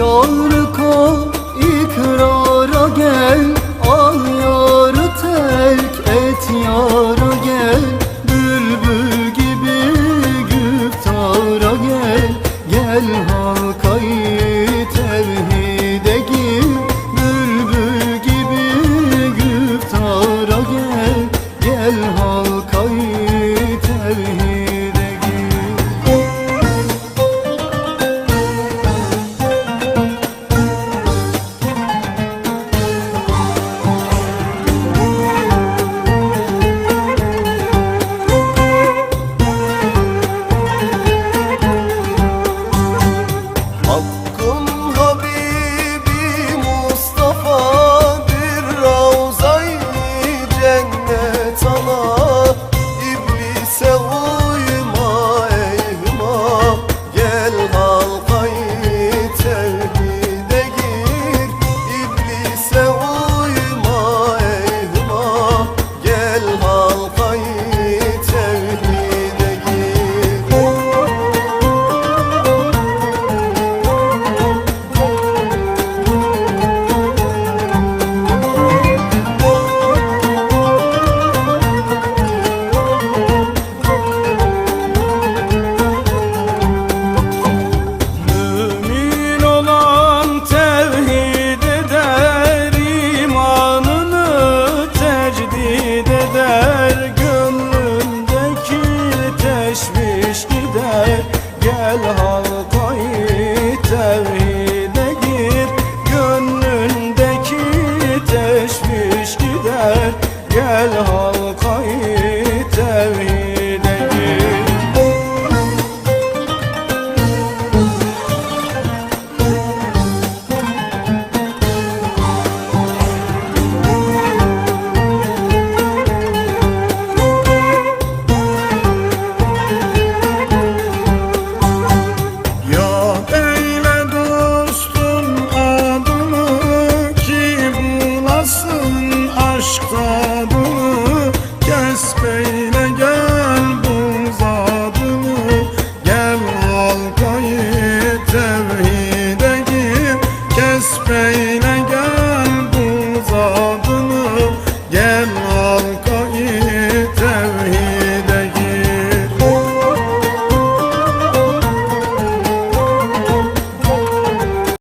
Şarka ikrara gel. Al yarı terk et yara gel. Bülbül gibi güftara gel. Gel hal aşkta bulur